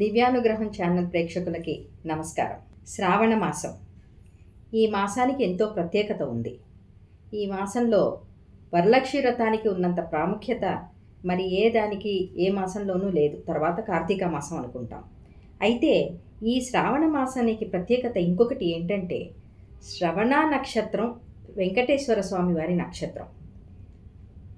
దివ్యానుగ్రహం channel ప్రేక్షకులకి నమస్కారం. శ్రావణ మాసం. ఈ మాసానికి ఎంతో ప్రత్యేకత ఉంది. ఈ మాసంలో వరలక్ష్మి వ్రతానికి ఉన్నంత ప్రాముఖ్యత మరి ఏ దానికి ఏ మాసంలోనూ లేదు. తర్వాత కార్తీక మాసం అనుకుంటాం. అయితే ఈ శ్రావణ మాసానికి ప్రత్యేకత ఇంకొకటి ఏంటంటే శ్రవణ నక్షత్రం వెంకటేశ్వర స్వామి వారి నక్షత్రం.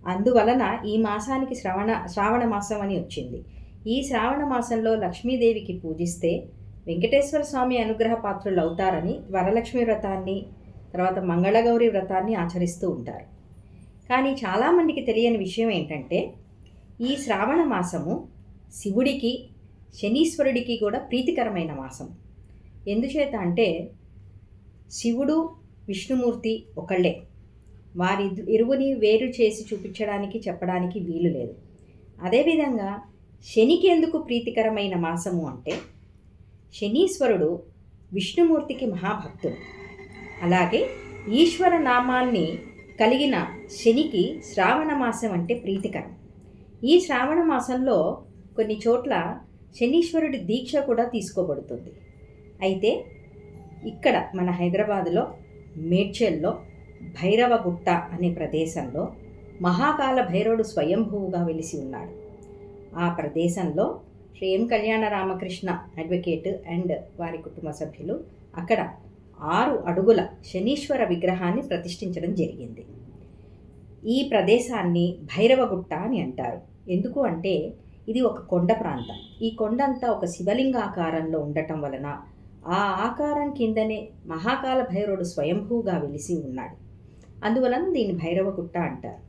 అందువలన ఈ మాసానికి శ్రవణ శ్రావణ మాసం అని వచ్చింది. ఈ శ్రావణ మాసంలో లక్ష్మీదేవికి పూజిస్తే వెంకటేశ్వర స్వామి అనుగ్రహ పాత్రులు అవుతారని వరలక్ష్మి వ్రతాన్ని తర్వాత మంగళగౌరి వ్రతాన్ని ఆచరిస్తూ ఉంటారు. కానీ చాలామందికి తెలియని విషయం ఏంటంటే ఈ శ్రావణ మాసము శివుడికి శనీశ్వరుడికి కూడా ప్రీతికరమైన మాసం. ఎందుచేత అంటే శివుడు విష్ణుమూర్తి ఒకళ్ళే. వారి ఇరువుని వేరు చేసి చూపించడానికి చెప్పడానికి వీలు లేదు. అదేవిధంగా శనికి ఎందుకు ప్రీతికరమైన మాసము అంటే శనీశ్వరుడు విష్ణుమూర్తికి మహాభక్తుడు. అలాగే ఈశ్వర నామాన్ని కలిగిన శనికి శ్రావణ మాసం అంటే ప్రీతికరం. ఈ శ్రావణ మాసంలో కొన్ని చోట్ల శనీశ్వరుడి దీక్ష కూడా తీసుకోబడుతుంది. అయితే ఇక్కడ మన హైదరాబాదులో మేడ్చల్లో భైరవగుట్ట అనే ప్రదేశంలో మహాకాల భైరవుడు స్వయంభువుగా వెలిసి ఉన్నాడు. ఆ ప్రదేశంలో శ్రీ కళ్యాణ రామకృష్ణ అడ్వకేట్ అండ్ వారి కుటుంబ సభ్యులు అక్కడ ఆరు అడుగుల శనీశ్వర విగ్రహాన్ని ప్రతిష్ఠించడం జరిగింది. ఈ ప్రదేశాన్ని భైరవగుట్ట అని అంటారు. ఎందుకు అంటే ఇది ఒక కొండ ప్రాంతం. ఈ కొండ అంతా ఒక శివలింగాకారంలో ఉండటం వలన ఆ ఆకారం కిందనే మహాకాల భైరవుడు స్వయంభూగా వెలిసి ఉన్నాడు. అందువలన దీన్ని భైరవగుట్ట అంటారు.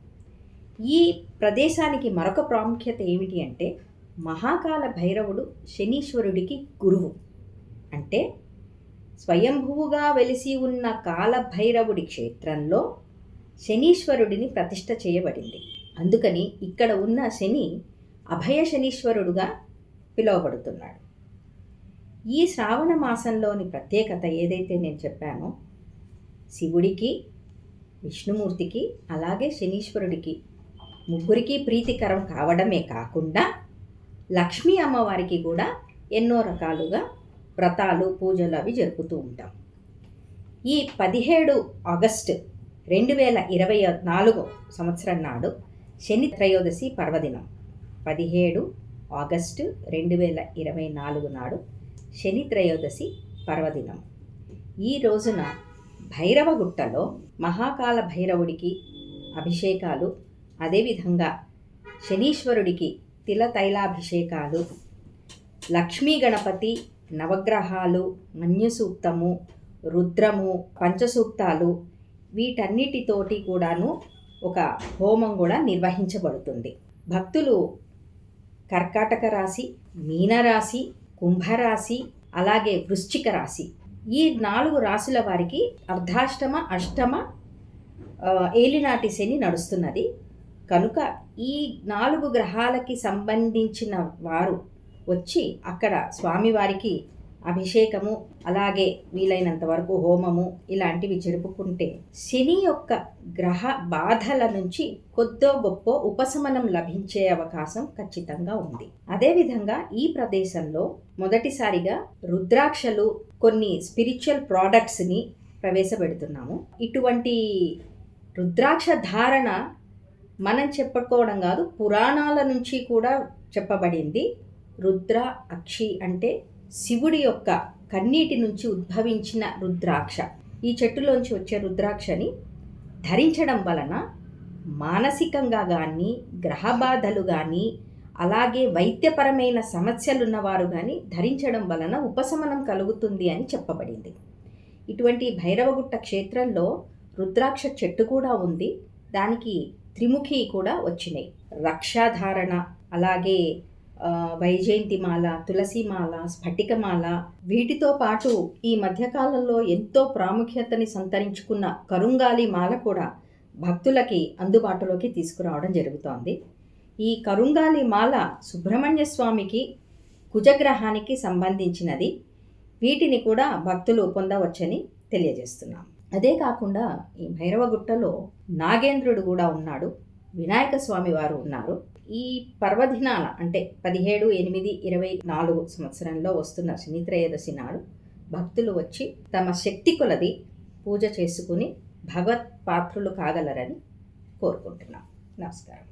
ఈ ప్రదేశానికి మరొక ప్రాముఖ్యత ఏమిటి అంటే మహాకాల భైరవుడు శనీశ్వరుడికి గురువు. అంటే స్వయంభువుగా వెలిసి ఉన్న కాలభైరవుడి క్షేత్రంలో శనీశ్వరుడిని ప్రతిష్ట చేయబడింది. అందుకని ఇక్కడ ఉన్న శని అభయ శనీశ్వరుడుగా పిలువబడుతున్నాడు. ఈ శ్రావణ మాసంలోని ప్రత్యేకత ఏదైతే నేను చెప్పానో శివుడికి విష్ణుమూర్తికి అలాగే శనీశ్వరుడికి ముగ్గురికి ప్రీతికరం కావడమే కాకుండా లక్ష్మీ అమ్మవారికి కూడా ఎన్నో రకాలుగా వ్రతాలు పూజలు అవి జరుపుతూ ఉంటాం. ఈ పదిహేడు ఆగస్టు రెండు వేల ఇరవై నాలుగు సంవత్సరం నాడు శని త్రయోదశి పర్వదినం. పదిహేడు ఆగస్టు రెండు వేల ఇరవై నాలుగు నాడు శని త్రయోదశి పర్వదినం. ఈ రోజున భైరవగుట్టలో మహాకాల భైరవుడికి అభిషేకాలు అదేవిధంగా శనీశ్వరుడికి తిల తైలాభిషేకాలు లక్ష్మీ గణపతి నవగ్రహాలు మన్యసూక్తము రుద్రము పంచసూక్తాలు వీటన్నిటితోటి కూడాను ఒక హోమం కూడా నిర్వహించబడుతుంది. భక్తులు కర్కాటక రాశి మీనరాశి కుంభరాశి అలాగే వృశ్చిక రాశి ఈ నాలుగు రాశుల వారికి అర్ధాష్టమ అష్టమ ఏలినాటి శని నడుస్తున్నది. కనుక ఈ నాలుగు గ్రహాలకి సంబంధించిన వారు వచ్చి అక్కడ స్వామివారికి అభిషేకము అలాగే వీలైనంత వరకు హోమము ఇలాంటివి జరుపుకుంటే శని యొక్క గ్రహ బాధల నుంచి కొద్దో గొప్ప ఉపశమనం లభించే అవకాశం ఖచ్చితంగా ఉంది. అదేవిధంగా ఈ ప్రదేశంలో మొదటిసారిగా రుద్రాక్షలు కొన్ని స్పిరిచువల్ ప్రోడక్ట్స్ని ప్రవేశపెడుతున్నాము. ఇటువంటి రుద్రాక్ష ధారణ మనం చెప్పుకోవడం కాదు పురాణాల నుంచి కూడా చెప్పబడింది. రుద్ర అక్షి అంటే శివుడి యొక్క కన్నీటి నుంచి ఉద్భవించిన రుద్రాక్ష. ఈ చెట్టులోంచి వచ్చే రుద్రాక్షని ధరించడం వలన మానసికంగా కానీ గ్రహబాధలు కానీ అలాగే వైద్యపరమైన సమస్యలు ఉన్నవారు కానీ ధరించడం వలన ఉపశమనం కలుగుతుంది అని చెప్పబడింది. ఇటువంటి భైరవగుట్ట క్షేత్రంలో రుద్రాక్ష చెట్టు కూడా ఉంది. దానికి త్రిముఖి కూడా వచ్చినాయి. రక్షాధారణ అలాగే వైజయంతిమాల తులసిమాల స్ఫటికమాల వీటితో పాటు ఈ మధ్యకాలంలో ఎంతో ప్రాముఖ్యతని సంతరించుకున్న కరుంగాలి మాల కూడా భక్తులకి అందుబాటులోకి తీసుకురావడం జరుగుతోంది. ఈ కరుంగాలి మాల సుబ్రహ్మణ్య స్వామికి కుజగ్రహానికి సంబంధించినది. వీటిని కూడా భక్తులు పొందవచ్చని తెలియజేస్తున్నాం అదే కాకుండా ఈ భైరవగుట్టలో నాగేంద్రుడు కూడా ఉన్నాడు. వినాయక స్వామి వారు ఉన్నారు. ఈ పర్వదినాల అంటే పదిహేడు ఎనిమిది ఇరవై నాలుగు సంవత్సరంలో వస్తున్న శనిత్రయోదశి నాడు భక్తులు వచ్చి తమ శక్తి కొలది పూజ చేసుకుని భగవత్ పాత్రులు కాగలరని కోరుకుంటున్నాం. నమస్కారం.